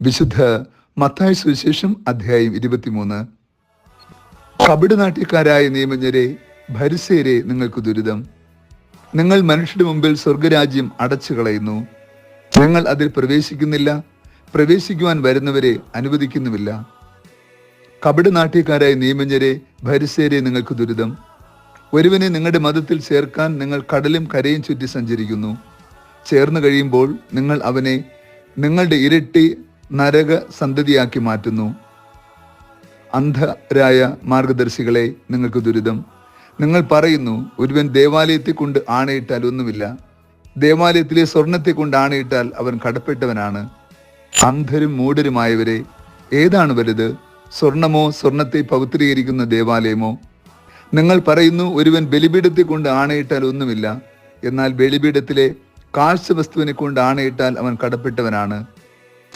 വിശുദ്ധ മത്തായ സുവിശേഷം അധ്യായം ഇരുപത്തിമൂന്ന്. കപട് നാട്ടിക്കാരായ നിയമജ്ഞരെ ഭരിസേരെ നിങ്ങൾക്ക് ദുരിതം. നിങ്ങൾ മനുഷ്യരുടെ മുമ്പിൽ സ്വർഗരാജ്യം അടച്ചു കളയുന്നു ഞങ്ങൾ അതിൽ പ്രവേശിക്കുന്നില്ല. പ്രവേശിക്കുവാൻ വരുന്നവരെ അനുവദിക്കുന്നുമില്ല. കപട നാട്യക്കാരായ നിയമജ്ഞരെ ഭരിസേരെ നിങ്ങൾക്ക് ദുരിതം. ഒരുവനെ നിങ്ങളുടെ മതത്തിൽ ചേർക്കാൻ നിങ്ങൾ കടലും കരയും ചുറ്റി സഞ്ചരിക്കുന്നു. ചേർന്ന് കഴിയുമ്പോൾ നിങ്ങൾ അവനെ നിങ്ങളുടെ ഇരട്ടി നരക സന്തതിയാക്കി മാറ്റുന്നു. അന്ധരായ മാർഗദർശികളെ നിങ്ങൾക്ക് ദുരിതം. നിങ്ങൾ പറയുന്നു ഒരുവൻ ദേവാലയത്തെ കൊണ്ട് ആണയിട്ടാൽ ഒന്നുമില്ല. ദേവാലയത്തിലെ സ്വർണത്തെ കൊണ്ട് ആണയിട്ടാൽ അവൻ കടപ്പെട്ടവനാണ്. അന്ധരും മൂഢരുമായവരെ ഏതാണ് വലുത്? സ്വർണമോ സ്വർണത്തെ പവിത്രീകരിക്കുന്ന ദേവാലയമോ? നിങ്ങൾ പറയുന്നു ഒരുവൻ ബലിപീഠത്തെ കൊണ്ട് ആണയിട്ടാൽ ഒന്നുമില്ല. എന്നാൽ ബലിപീഠത്തിലെ കാഴ്ച വസ്തുവിനെ കൊണ്ട് ആണയിട്ടാൽ അവൻ കടപ്പെട്ടവനാണ്.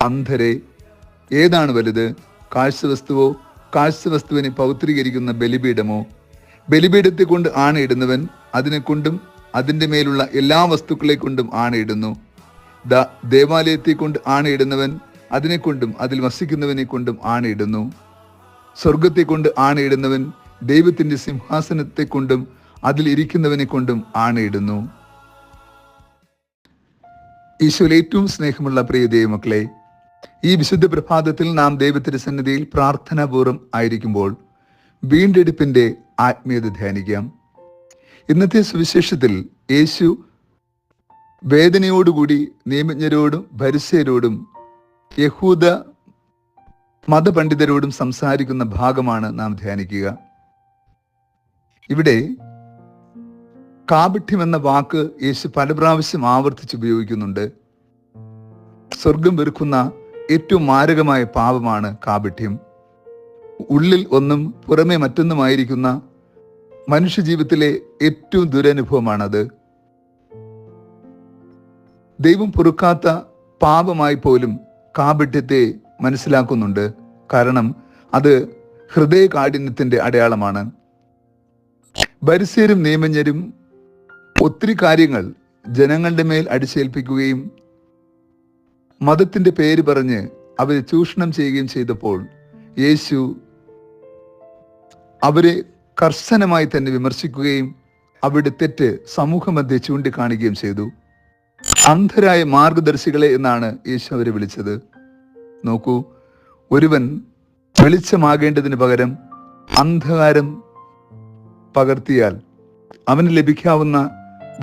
അന്ധരെ ഏതാണ് വലുത്? കാഴ്ചവസ്തുവോ കാഴ്ചവസ്തുവിനെ പൗത്രീകരിക്കുന്ന ബലിപീഠമോ? ബലിപീഠത്തെ കൊണ്ട് ആണയിടുന്നവൻ അതിനെ കൊണ്ടും അതിന്റെ മേലുള്ള എല്ലാ വസ്തുക്കളെ കൊണ്ടും ആണയിടുന്നു. ദ ദേവാലയത്തെ കൊണ്ട് ആണയിടുന്നവൻ അതിനെ കൊണ്ടും അതിൽ വസിക്കുന്നവനെ കൊണ്ടും ആണയിടുന്നു. സ്വർഗത്തെ കൊണ്ട് ആണയിടുന്നവൻ ദൈവത്തിന്റെ സിംഹാസനത്തെ കൊണ്ടും അതിൽ ഇരിക്കുന്നവനെ കൊണ്ടും ആണയിടുന്നു. ഈശോയിൽ ഏറ്റവും സ്നേഹമുള്ള പ്രിയ ദൈവമക്കളെ ഈ വിശുദ്ധ പ്രഭാതത്തിൽ നാം ദൈവത്തിന്റെ സന്നിധിയിൽ പ്രാർത്ഥനാപൂർവം ആയിരിക്കുമ്പോൾ വീണ്ടെടുപ്പിന്റെ ആത്മീയത ധ്യാനിക്കാം. ഇന്നത്തെ സുവിശേഷത്തിൽ യേശു വേദനയോടുകൂടി നിയമജ്ഞരോടും ഭരിസ്യരോടും യഹൂദ മതപണ്ഡിതരോടും സംസാരിക്കുന്ന ഭാഗമാണ് നാം ധ്യാനിക്കുക. ഇവിടെ കാപഠ്യം എന്ന വാക്ക് യേശു പല പ്രാവശ്യം ആവർത്തിച്ച് ഉപയോഗിക്കുന്നുണ്ട്. സ്വർഗം വെറുക്കുന്ന ഏറ്റവും മാരകമായ പാപമാണ് കാപഠ്യം ഉള്ളിൽ ഒന്നും പുറമെ മറ്റൊന്നുമായിരിക്കുന്ന മനുഷ്യജീവിതത്തിലെ ഏറ്റവും ദുരനുഭവമാണത്. ദൈവം പൊറുക്കാത്ത പാപമായി പോലും കാപഠ്യത്തെ മനസ്സിലാക്കുന്നുണ്ട്. കാരണം അത് ഹൃദയകാഠിന്യത്തിന്റെ അടയാളമാണ്. ബരിസേരും നിയമജ്ഞരും ഒത്തിരി കാര്യങ്ങൾ ജനങ്ങളുടെ മേൽ അടിച്ചേൽപ്പിക്കുകയും മതത്തിന്റെ പേര് പറഞ്ഞ് അവരെ ചൂഷണം ചെയ്യുകയും ചെയ്തപ്പോൾ യേശു അവരെ കർശനമായി തന്നെ വിമർശിക്കുകയും അവിടെ തെറ്റ് സമൂഹമധ്യ ചൂണ്ടിക്കാണുകയും ചെയ്തു. അന്ധരായ മാർഗദർശികളെ എന്നാണ് യേശു അവരെ വിളിച്ചത്. നോക്കൂ ഒരുവൻ വെളിച്ചമാകേണ്ടതിന് പകരം അന്ധകാരം പകർത്തിയാൽ അവന് ലഭിക്കാവുന്ന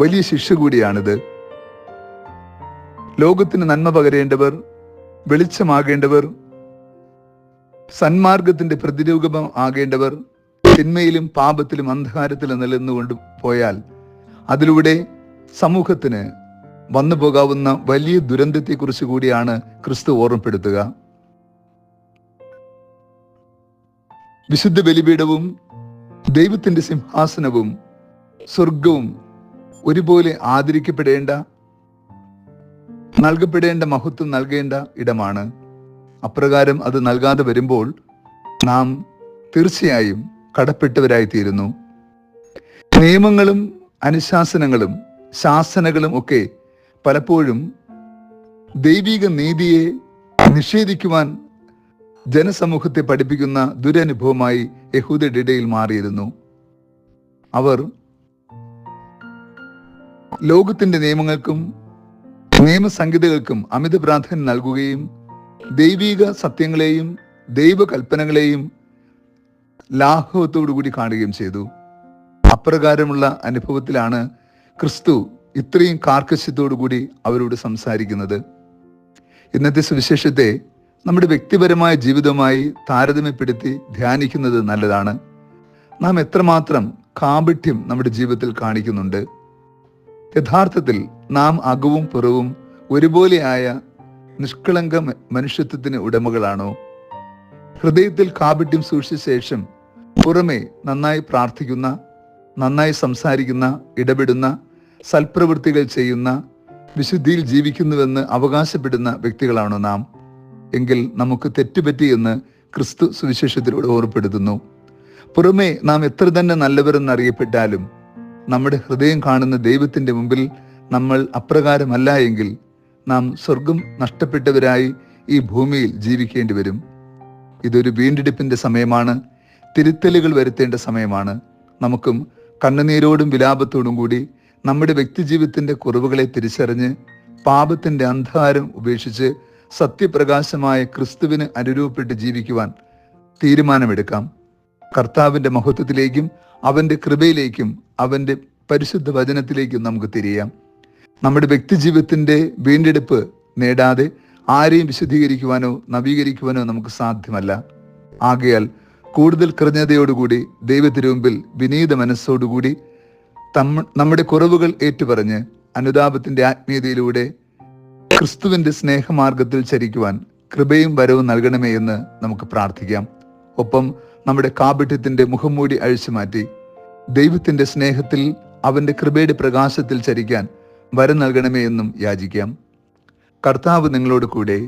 വലിയ ശിക്ഷ കൂടിയാണിത്. ലോകത്തിന് നന്മ പകരേണ്ടവർ വെളിച്ചമാകേണ്ടവർ സന്മാർഗത്തിന്റെ പ്രതിരൂപം ആകേണ്ടവർ തിന്മയിലും പാപത്തിലും അന്ധകാരത്തിലും നിലനിന്നുകൊണ്ട് പോയാൽ അതിലൂടെ സമൂഹത്തിന് വന്നു പോകാവുന്ന വലിയ ദുരന്തത്തെക്കുറിച്ച് കൂടിയാണ് ക്രിസ്തു ഓർമ്മപ്പെടുത്തുക. വിശുദ്ധ ബലിപീഠവും ദൈവത്തിന്റെ സിംഹാസനവും സ്വർഗവും ഒരുപോലെ ആദരിക്കപ്പെടേണ്ട നൽകപ്പെടേണ്ട മഹത്വം നൽകേണ്ട ഇടമാണ്. അപ്രകാരം അത് നൽകാതെ വരുമ്പോൾ നാം തീർച്ചയായും കടപ്പെട്ടവരായി തീരുന്നു നിയമങ്ങളും അനുശാസനങ്ങളും ശാസനകളും ഒക്കെ പലപ്പോഴും ദൈവിക നീതിയെ നിഷേധിക്കുവാൻ ജനസമൂഹത്തെ പഠിപ്പിക്കുന്ന ദുരനുഭവമായി യഹൂദയുടെ ഇടയിൽ മാറിയിരുന്നു. അവർ ലോകത്തിന്റെ നിയമങ്ങൾക്കും നിയമസംഹിതകൾക്കും അമിത പ്രാധാന്യം നൽകുകയും ദൈവിക സത്യങ്ങളെയും ദൈവകൽപ്പനകളെയും ലാഘവത്തോടുകൂടി കാണുകയും ചെയ്തു. അപ്രകാരമുള്ള അനുഭവത്തിലാണ് ക്രിസ്തു ഇത്രയും കാർക്കശ്യത്തോടുകൂടി അവരോട് സംസാരിക്കുന്നത്. ഇന്നത്തെ സുവിശേഷത്തെ നമ്മുടെ വ്യക്തിപരമായ ജീവിതമായി താരതമ്യപ്പെടുത്തി ധ്യാനിക്കുന്നത് നല്ലതാണ്. നാം എത്രമാത്രം കാപഠ്യം നമ്മുടെ ജീവിതത്തിൽ കാണിക്കുന്നുണ്ട്. യഥാർത്ഥത്തിൽ നാം അകവും പുറവും ഒരുപോലെയായ നിഷ്കളങ്ക മനുഷ്യത്വത്തിന് ഉടമകളാണോ? ഹൃദയത്തിൽ കാപിഠ്യം സൂക്ഷിച്ച ശേഷം പുറമെ നന്നായി പ്രാർത്ഥിക്കുന്ന നന്നായി സംസാരിക്കുന്ന ഇടപെടുന്ന സൽപ്രവൃത്തികൾ ചെയ്യുന്ന വിശുദ്ധിയിൽ ജീവിക്കുന്നുവെന്ന് അവകാശപ്പെടുന്ന വ്യക്തികളാണോ നാം. എങ്കിൽ നമുക്ക് തെറ്റുപറ്റിയെന്ന് ക്രിസ്തു സുവിശേഷത്തിലൂടെ ഓർപ്പെടുത്തുന്നു. പുറമേ നാം എത്ര തന്നെ നല്ലവരെന്ന് അറിയപ്പെട്ടാലും നമ്മുടെ ഹൃദയം കാണുന്ന ദൈവത്തിന്റെ മുമ്പിൽ നമ്മൾ അപ്രകാരമല്ല എങ്കിൽ നാം സ്വർഗം നഷ്ടപ്പെട്ടവരായി ഈ ഭൂമിയിൽ ജീവിക്കേണ്ടി വരും. ഇതൊരു വീണ്ടെടുപ്പിന്റെ സമയമാണ്. തിരുത്തലുകൾ വരുത്തേണ്ട സമയമാണ്. നമുക്കും കണ്ണുനീരോടും വിലാപത്തോടും കൂടി നമ്മുടെ വ്യക്തിജീവിതത്തിന്റെ കുറവുകളെ തിരിച്ചറിഞ്ഞ് പാപത്തിന്റെ അന്ധകാരം ഉപേക്ഷിച്ച് സത്യപ്രകാശമായ ക്രിസ്തുവിന് അനുരൂപപ്പെട്ട് ജീവിക്കുവാൻ തീരുമാനമെടുക്കാം. കർത്താവിന്റെ മഹത്വത്തിലേക്കും അവന്റെ കൃപയിലേക്കും അവന്റെ പരിശുദ്ധ വചനത്തിലേക്കും നമുക്ക് തിരിയാം. നമ്മുടെ വ്യക്തിജീവിതത്തിന്റെ വീണ്ടെടുപ്പ് നേടാതെ ആരെയും വിശദീകരിക്കുവാനോ നവീകരിക്കുവാനോ നമുക്ക് സാധ്യമല്ല. ആകയാൽ കൂടുതൽ കൃതജ്ഞതയോടുകൂടി ദൈവത്തിരുമ്പിൽ വിനീത മനസ്സോടുകൂടി തമ്മ നമ്മുടെ കുറവുകൾ ഏറ്റുപറഞ്ഞ് അനുതാപത്തിന്റെ ആത്മീയതയിലൂടെ ക്രിസ്തുവിന്റെ സ്നേഹമാർഗത്തിൽ ചരിക്കുവാൻ കൃപയും വരവും നൽകണമേ എന്ന് നമുക്ക് പ്രാർത്ഥിക്കാം. ഒപ്പം നമ്മുടെ കാപട്യത്തിന്റെ മുഖംമൂടി അഴിച്ചുമാറ്റി ദൈവത്തിന്റെ സ്നേഹത്തിൽ അവന്റെ കൃപയുടെ പ്രകാശത്തിൽ ചരിക്കാൻ വരം നൽകണമേ എന്നും യാചിക്കാം. കർത്താവ് നിങ്ങളോട് കൂടെ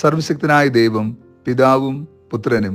സർവശക്തനായ ദൈവം പിതാവും പുത്രനും